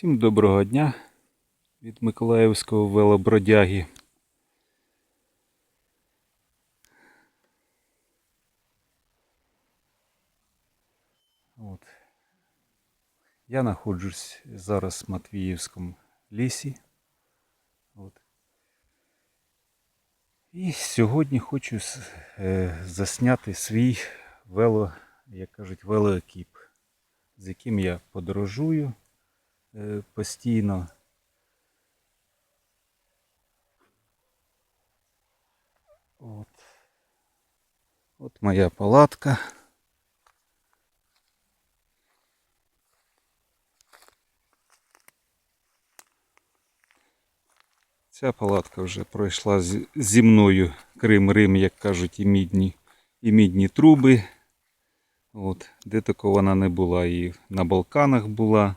Всім доброго дня від Миколаївського велобродяги. От. Я знаходжусь зараз в Матвіївському лісі. От. І сьогодні хочу е, засняти свій вело, як кажуть, велоекіп, з яким я подорожую постійно. От. От моя палатка. Ця палатка вже пройшла зі мною Крим Рим, як кажуть, і мідні, і мідні труби. От, де тако вона не була, і на Балканах була.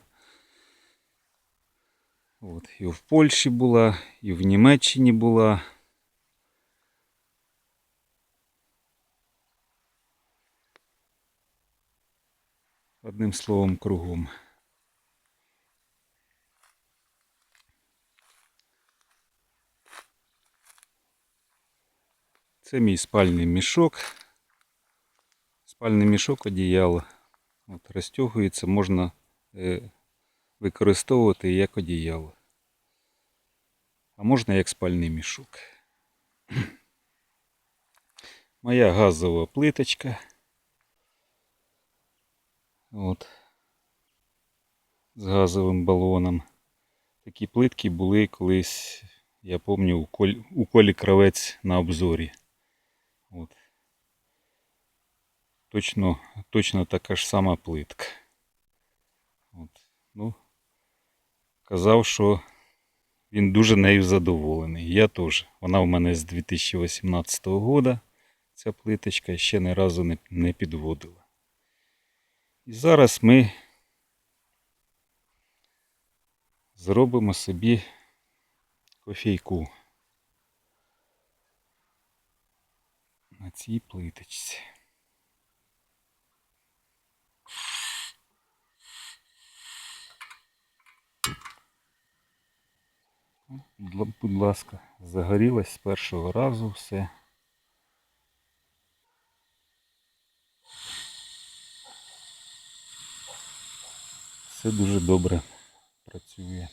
От, і в Польщі була, і в Німеччині була. Одним словом, кругом. Це мій спальний мішок. Спальний мішок одіяло. От, розтягується, можна е, використовувати як одіяло. А можна як спальний мішок. Моя газова плиточка. От. З газовим балоном. Такі плитки були колись, я пам'ятаю, у, Коль, у Колі Кравець на обзорі. От. Точно, точно така ж сама плитка. От. Ну, казав, що він дуже нею задоволений. Я теж. Вона в мене з 2018 року. Ця плиточка ще ні разу не, не підводила. І зараз ми зробимо собі кофейку на цій плиточці. Будь ласка, загорілось з першого разу все. Все дуже добре працює.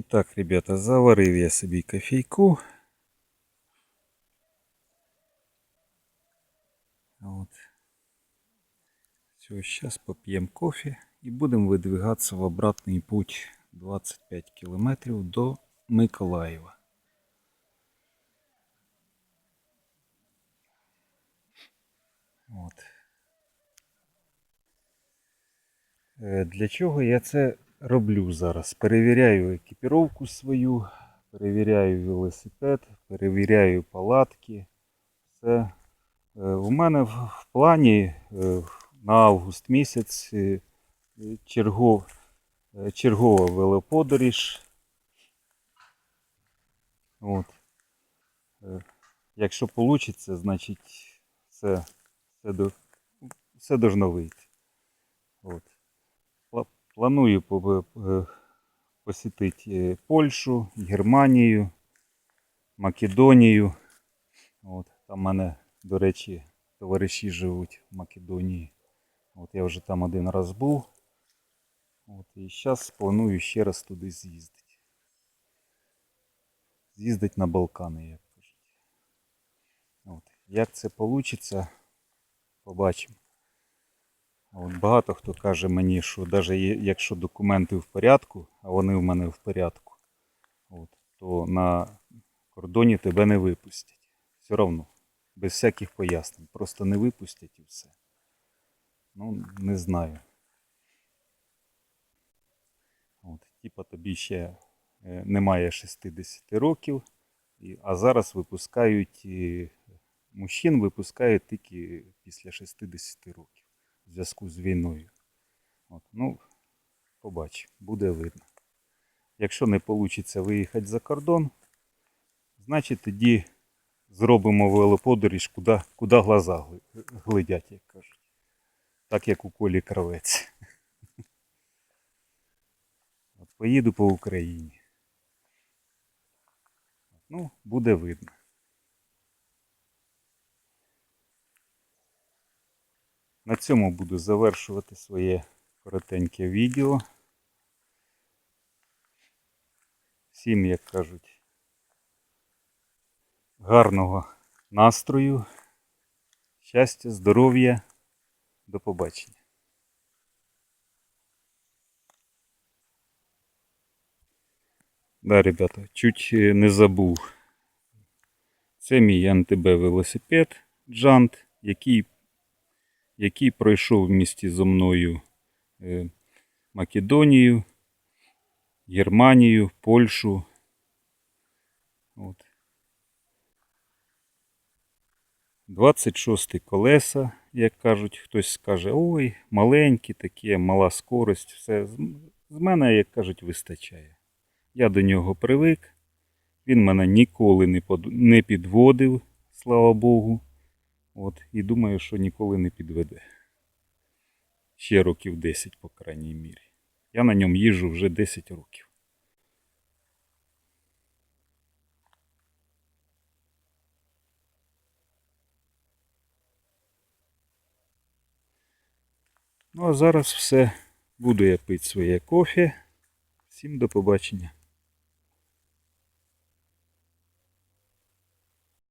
І так, ребята, заварив я собі кофейку. От. Все, сейчас попьем кофе и будем выдвигаться в обратный путь 25 километров до Миколаева. От. Е, Для чого я це роблю зараз? Перевіряю екіпіровку свою, перевіряю велосипед, перевіряю палатки. Все. Е, У мене в плані е, на август місяць е, чергов, чергова велоподоріж. От. Якщо вийде, значить все, все, до, все должно вийти. От. Пла- Планую е, посітити е, Польщу, Германію, Македонію. От. Там в мене, до речі, товариші живуть в Македонії. От я вже там один раз був. От, і зараз планую ще раз туди з'їздити. З'їздити на Балкани, як кажуть. Як це вийде, побачимо. От багато хто каже мені, що навіть якщо документи в порядку, а вони в мене в порядку, от, то на кордоні тебе не випустять. Все одно. Без всяких пояснень. Просто не випустять і все. Ну, не знаю. От, типа тобі ще е, немає 60 років, а зараз випускають мужчин випускають тільки після 60 років в зв'язку з війною. От, ну, побачимо, буде видно. Якщо не вийде виїхати за кордон, значить тоді зробимо велоподоріж, куди, куди глаза глядять, як кажуть. Так як у колі кравець. От поїду по Україні. Ну, буде видно. На цьому буду завершувати своє коротеньке відео. Всім, як кажуть, гарного настрою, щастя, здоров'я, до побачення. Да, ребята, чуть е, не забув. Це мій антиб велосипед Джант, який, який пройшов в місті зо мною е, Македонію, Германію, Польщу. От. 26 колеса, як кажуть, хтось скаже, ой, маленькі такі, мала скорость, все. З з мене, як кажуть, вистачає. Я до нього привик. Він мене ніколи не підводив, слава Богу. От, і думаю, що ніколи не підведе. Ще років 10, по крайній мірі. Я на ньому їжджу вже 10 років. Ну а зараз все. Буду я пити своє кофе. Всім до побачення.